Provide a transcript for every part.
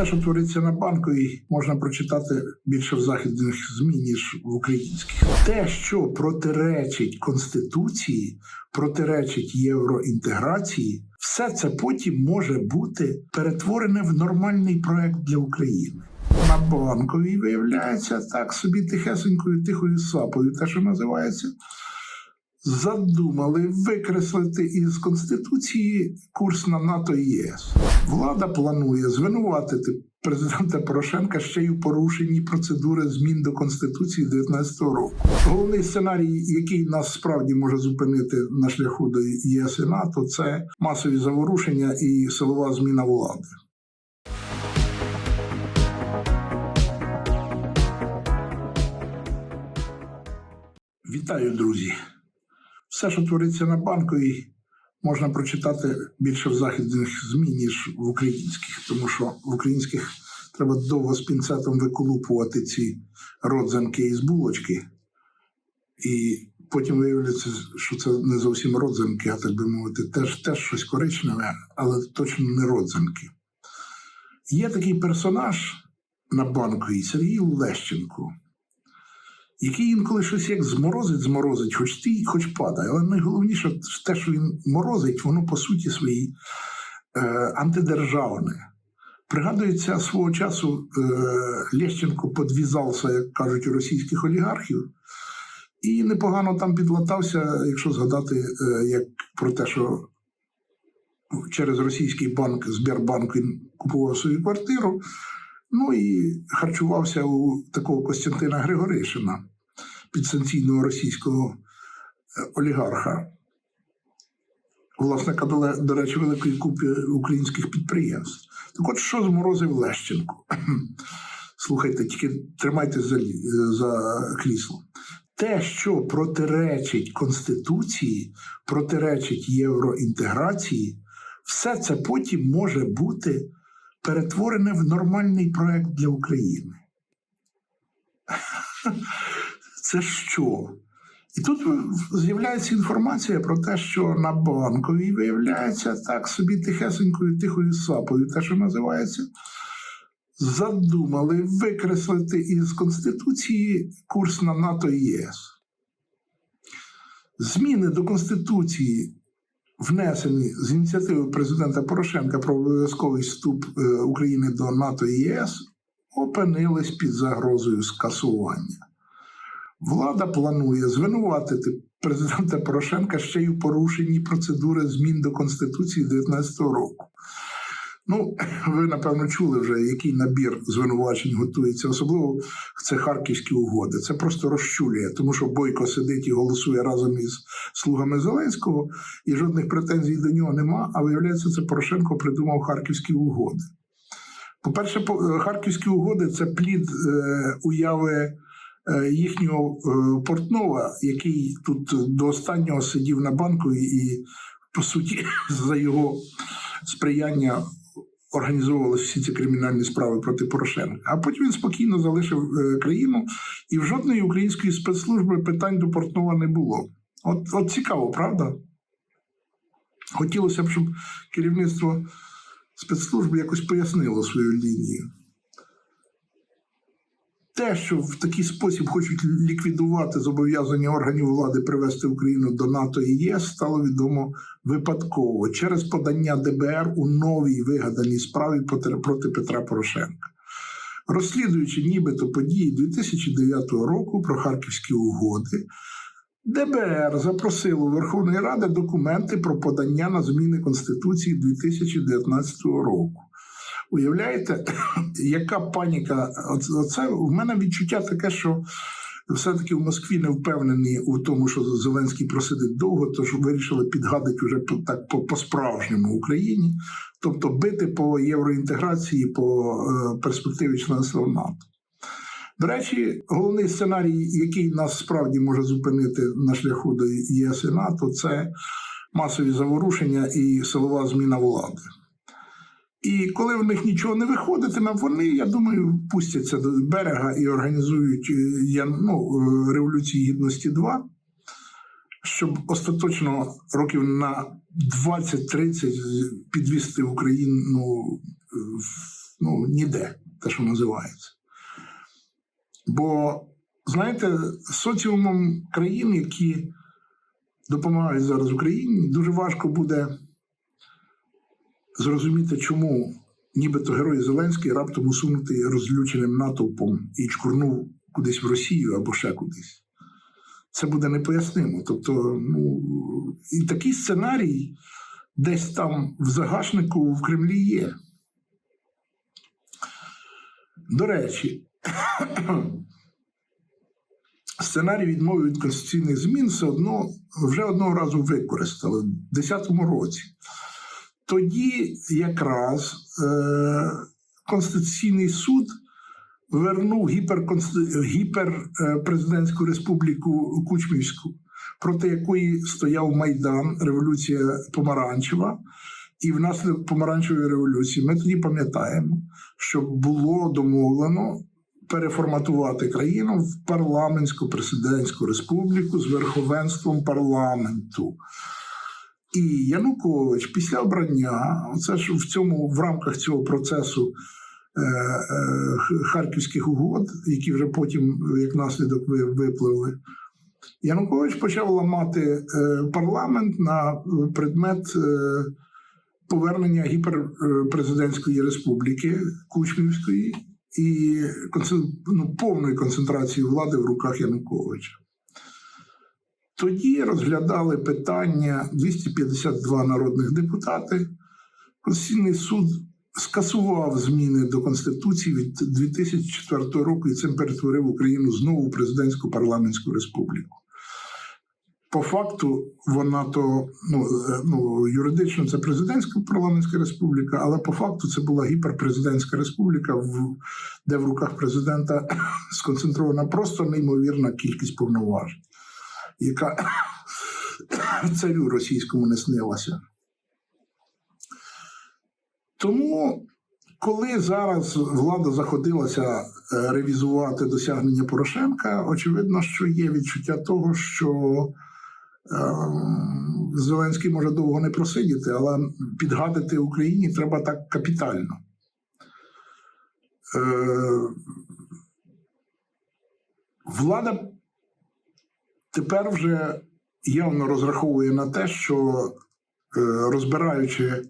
Все, що твориться на банковій, можна прочитати більше в західних ЗМІ, ніж в українських. Те, що протиречить конституції, протиречить євроінтеграції, все це потім може бути перетворене в нормальний проект для України. На банковій виявляється так собі тихесенькою, тихою сапою, те, що називається. Задумали викреслити із конституції курс на НАТО і ЄС. Влада планує звинуватити президента Порошенка ще й у порушенні процедури змін до конституції 19 року. Головний сценарій, який нас справді може зупинити на шляху до ЄС і НАТО, це масові заворушення і силова зміна влади. Вітаю, друзі! Все, що твориться на банковій, можна прочитати більше в західних ЗМІ, ніж в українських, тому що в українських треба довго з пінцетом виколупувати ці родзинки із булочки. І потім виявляється, що це не зовсім родзинки, а так би мовити, теж, теж щось коричневе, але точно не родзинки. Є такий персонаж на банковій Сергій Лещенко який інколи щось як зморозить, зморозить, хоч стій, хоч падає. Але найголовніше те, що він морозить, воно по суті своїй е, антидержавне. Пригадується свого часу е, Лещенко подвізався, як кажуть, у російських олігархів, і непогано там підлатався, якщо згадати, е, як про те, що через російський банк Сбербанк він купував свою квартиру. Ну і харчувався у такого Костянтина Григоришина, підсанкційного російського е, олігарха, власника, до- речі, великої купи українських підприємств. Так от що зморозив Лещенко? Слухайте, тільки тримайте за, за крісло. Те, що протиречить Конституції, протиречить євроінтеграції, все це потім може бути перетворене в нормальний проект для України. Це що? І тут з'являється інформація про те, що на банковій виявляється так собі тихесенькою, тихою сапою, те, що називається, задумали викреслити із Конституції курс на НАТО і ЄС. Зміни до Конституції внесені з ініціативи президента Порошенка про обов'язковий вступ е, України до НАТО і ЄС, опинились під загрозою скасування. Влада планує звинуватити президента Порошенка ще й у порушенні процедури змін до Конституції 2019 року. Ну, ви напевно чули вже, який набір звинувачень готується, особливо це харківські угоди. Це просто розчулює, тому що Бойко сидить і голосує разом із слугами Зеленського, і жодних претензій до нього нема. А виявляється, це Порошенко придумав харківські угоди. По- е, харківські угоди це плід е, уяви їхнього е, Портнова, який тут до останнього сидів на банку і, по суті, за його сприяння організовувалися всі ці кримінальні справи проти Порошенка. А потім він спокійно залишив е, країну, і в жодної української спецслужби питань до Портнова не було. От, от цікаво, правда? Хотілося б, щоб керівництво спецслужб якось пояснило свою лінію. Те, що в такий спосіб хочуть ліквідувати зобов'язання органів влади привести Україну до НАТО і ЄС, стало відомо випадково через подання ДБР у новій вигаданій справі проти- Петра Порошенка. Розслідуючи нібито події 2009 року про харківські угоди, ДБР запросило Верховної Ради документи про подання на зміни Конституції 2019 року. Уявляєте, яка паніка? Оце- в мене відчуття таке, що все-таки в Москві не впевнені у тому, що Зеленський просидить довго, тож вирішили підгадити вже так по- по-справжньому Україні, тобто бити по євроінтеграції, по е, перспективі членства НАТО. До речі, головний сценарій, який нас справді може зупинити на шляху до ЄС і НАТО, це масові заворушення і силова зміна влади. І коли в них нічого не виходитиме, вони, я думаю, пустяться до берега і організують е, ну, е, революцію гідності 2, щоб остаточно років на 20-30 підвісти Україну е, Ну, ніде, те, що називається. Бо, знаєте, соціумом країн, які допомагають зараз Україні, дуже важко буде зрозуміти, чому нібито герой Зеленський раптом усунутий розлюченим натовпом і чкурнув кудись в Росію або ще кудись. Це буде непояснимо. Тобто, ну, і такий сценарій десь там в загашнику в Кремлі є. До речі, сценарій відмови від конституційних змін все одно вже одного разу використали в 2010 році. Тоді якраз е, Конституційний суд вернув гіперпрезидентську республіку Кучмівську, проти якої стояв Майдан, революція Помаранчева. І внаслідок помаранчевої революції ми тоді пам'ятаємо, що було домовлено переформатувати країну в парламентську президентську республіку з верховенством парламенту. І Янукович після обрання, це ж в цьому в рамках цього процесу е, е, харківських угод, які вже потім як наслідок випливли. Янукович почав ламати е, парламент на предмет е, повернення гіперпрезидентської республіки Кучмівської і ну, повної концентрації влади в руках Януковича. Тоді розглядали питання 252 народних депутати. Конституційний суд скасував зміни до Конституції від 2004 року і цим перетворив Україну знову в президентську парламентську республіку. По факту, вона то ну, е, ну, юридично це президентська парламентська республіка, але по факту це була гіперпрезидентська республіка, в, де в руках президента сконцентрована просто неймовірна кількість повноважень, яка царю російському не снилася. Тому, коли зараз влада заходилася е, ревізувати досягнення Порошенка, очевидно, що є відчуття того, що е, Зеленський може довго не просидіти, але підгадити Україні треба так капітально. Е, Влада тепер вже явно розраховує на те, що е, розбираючи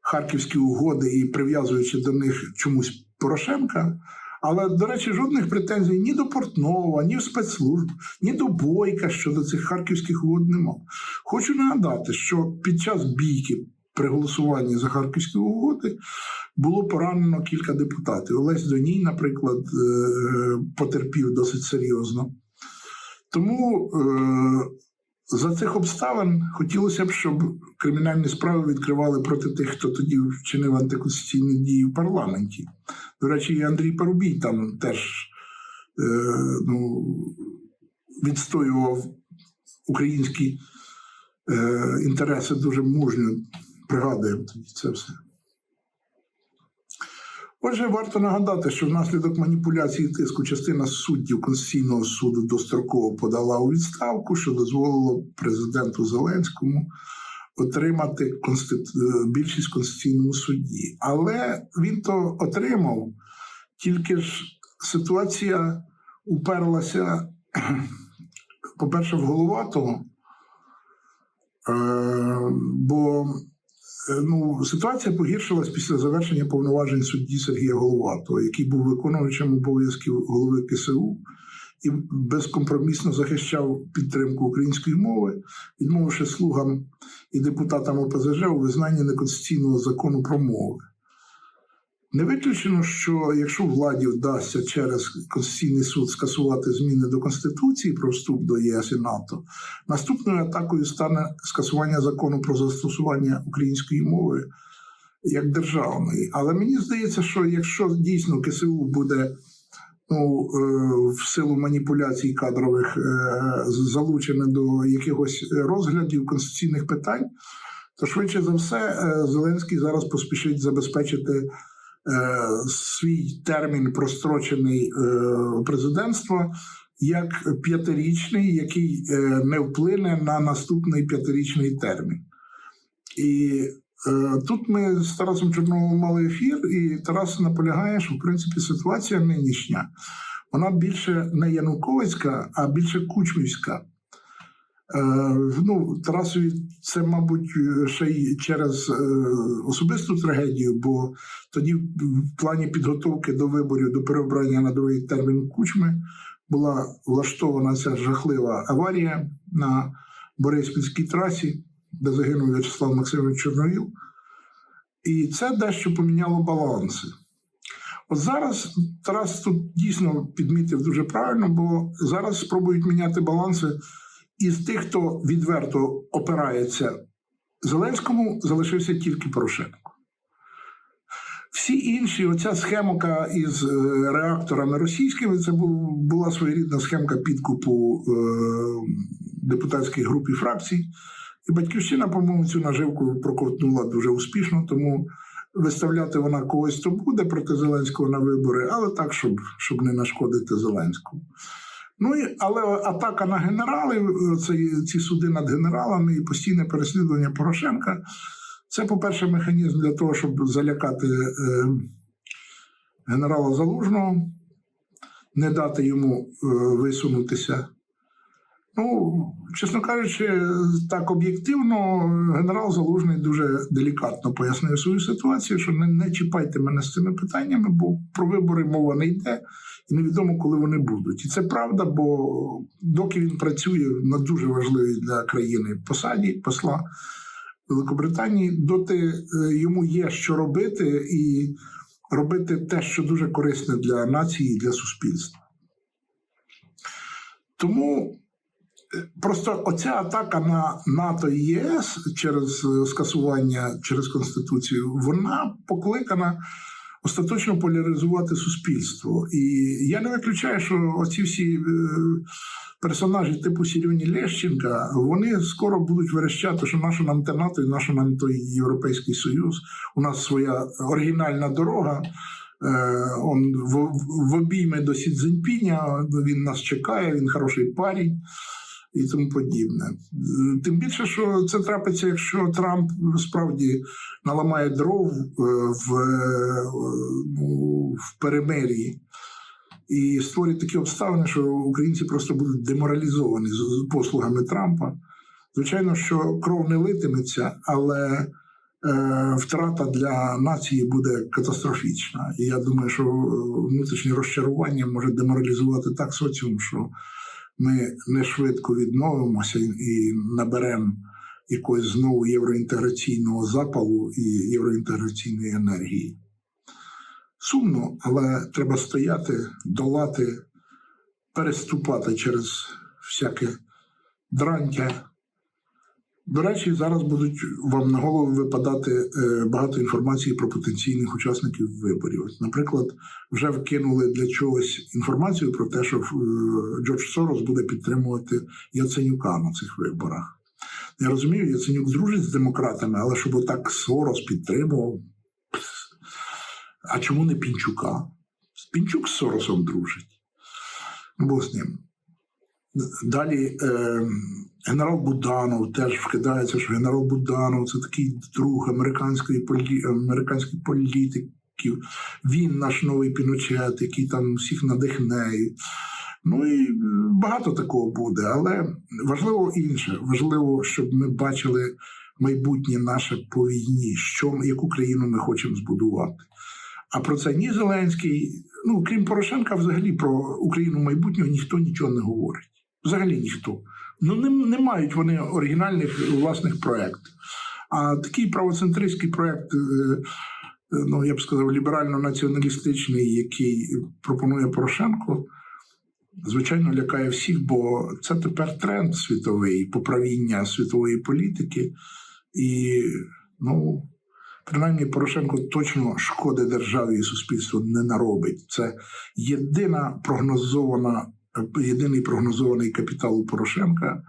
харківські угоди і прив'язуючи до них чомусь Порошенка. Але, до речі, жодних претензій ні до Портнова, ні в спецслужб, ні до Бойка щодо цих харківських угод нема. Хочу нагадати, що під час бійки при голосуванні за харківські угоди було поранено кілька депутатів. Олесь Доній, наприклад, е, потерпів досить серйозно. Тому е, за цих обставин хотілося б, щоб кримінальні справи відкривали проти тих, хто тоді вчинив антиконституційні дії в парламенті. До речі, і Андрій Парубій там теж е, ну, відстоював українські е, інтереси дуже мужньо. Пригадуємо тоді це все. Отже, варто нагадати, що внаслідок маніпуляції тиску частина суддів Конституційного суду достроково подала у відставку, що дозволило президенту Зеленському отримати більшість Конституційному суді. Але він то отримав, тільки ж ситуація уперлася, по-перше, в головатого, е, бо ну, ситуація погіршилась після завершення повноважень судді Сергія Головатого, який був виконувачем обов'язків голови КСУ і безкомпромісно захищав підтримку української мови, відмовивши слугам і депутатам ОПЗЖ у визнанні неконституційного закону про мови. Не виключено, що якщо владі вдасться через Конституційний суд скасувати зміни до Конституції про вступ до ЄС і НАТО, наступною атакою стане скасування закону про застосування української мови як державної. Але мені здається, що якщо дійсно КСУ буде ну, е, в силу маніпуляцій кадрових е, залучене до якихось розглядів конституційних питань, то швидше за все е, Зеленський зараз поспішить забезпечити свій термін прострочений е, президентства як п'ятирічний, який е, не вплине на наступний п'ятирічний термін. І Е, Тут ми з Тарасом Чорновим мали ефір, і Тарас наполягає, що в принципі ситуація нинішня, вона більше не Януковицька, а більше Кучмівська. Е, ну, Тарасові це, мабуть, ще й через е, особисту трагедію, бо тоді в плані підготовки до виборів, до переобрання на другий термін Кучми була влаштована ця жахлива аварія на Бориспільській трасі, де загинув В'ячеслав Максимович Чорновіл. І це дещо поміняло баланси. От зараз Тарас тут дійсно підмітив дуже правильно, бо зараз спробують міняти баланси із тих, хто відверто опирається Зеленському, залишився тільки Порошенко. Всі інші, оця схемка із е, реакторами російськими, це була своєрідна схемка підкупу е, депутатській групі фракцій. І батьківщина, по-моєму, цю наживку проковтнула дуже успішно, тому виставляти вона когось то буде проти Зеленського на вибори, але так, щоб, щоб не нашкодити Зеленському. Ну і але атака на генералів, це ці суди над генералами і постійне переслідування Порошенка. Це, по-перше, механізм для того, щоб залякати е, генерала Залужного, не дати йому е, висунутися. Ну, чесно кажучи, так об'єктивно, генерал Залужний дуже делікатно пояснив свою ситуацію, що не, не чіпайте мене з цими питаннями, бо про вибори мова не йде, і невідомо, коли вони будуть. І це правда, бо доки він працює на дуже важливій для країни посаді посла Великобританії, доти е, йому є що робити, і робити те, що дуже корисне для нації і для суспільства. Тому е, просто оця атака на НАТО і ЄС через е, скасування через Конституцію, вона покликана остаточно поляризувати суспільство. І я не виключаю, що оці всі е, персонажі типу Сірюні Лещенка, вони скоро будуть верещати, що наша нам те НАТО і наша нам той Європейський Союз. У нас своя оригінальна дорога. Е, Он в, обійми до Сі Цзіньпіня, він нас чекає, він хороший парень і тому подібне. Е, Тим більше, що це трапиться, якщо Трамп справді наламає дров е, в, е, ну, в перемир'ї і створить такі обставини, що українці просто будуть деморалізовані з послугами Трампа. Звичайно, що кров не литиметься, але е, втрата для нації буде катастрофічна. І я думаю, що внутрішнє розчарування може деморалізувати так соціум, що ми не швидко відновимося і- наберемо якогось знову євроінтеграційного запалу і євроінтеграційної енергії. Сумно, але треба стояти, долати, переступати через всяке дрантя. До речі, зараз будуть вам на голову випадати е, багато інформації про потенційних учасників виборів. Наприклад, вже вкинули для чогось інформацію про те, що е, Джордж Сорос буде підтримувати Яценюка на цих виборах. Я розумію, Яценюк дружить з демократами, але щоб отак Сорос підтримував. А чому не Пінчука? Пінчук з Соросом дружить. Ну, Бог з ним. Далі е, генерал Буданов теж вкидається, що генерал Буданов це такий друг американської полі... американських політиків. Він наш новий Піночет, який там всіх надихне. Ну і багато такого буде. Але важливо інше. Важливо, щоб ми бачили майбутнє наше по війні, що, яку країну ми хочемо збудувати. А про це ні Зеленський, ну крім Порошенка, взагалі про Україну майбутнього ніхто нічого не говорить. Взагалі ніхто. Ну не, не мають вони оригінальних власних проєктів. А такий правоцентристський проєкт, е, е, ну я б сказав, ліберально-націоналістичний, який пропонує Порошенко, звичайно, лякає всіх, бо це тепер тренд світовий, поправіння світової політики. І, ну, принаймні, Порошенко точно шкоди державі і суспільству не наробить. Це єдина прогнозована, єдиний прогнозований капітал у Порошенка,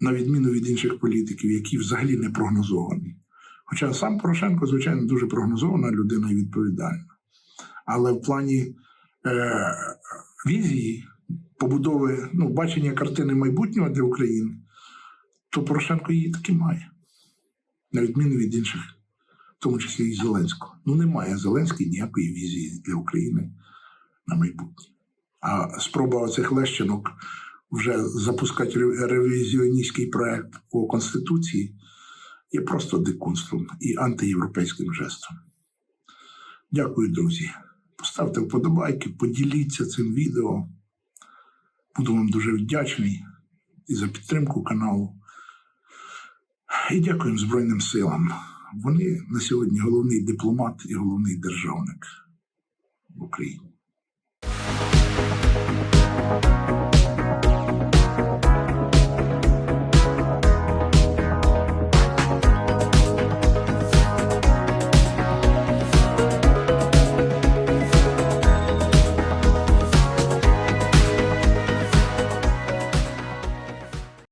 на відміну від інших політиків, які взагалі не прогнозовані. Хоча сам Порошенко, звичайно, дуже прогнозована людина і відповідальна. Але в плані е, візії, побудови, ну, бачення картини майбутнього для України, то Порошенко її таки має. на відміну від інших, в тому числі і Зеленського. Ну, немає Зеленський ніякої візії для України на майбутнє. А спроба оцих лещинок вже запускати ревізіоністський проект по Конституції є просто дикунством і антиєвропейським жестом. Дякую, друзі. Поставте вподобайки, поділіться цим відео. Буду вам дуже вдячний і за підтримку каналу. І дякуємо Збройним силам. Вони на сьогодні головний дипломат і головний державник в Україні. Thank you.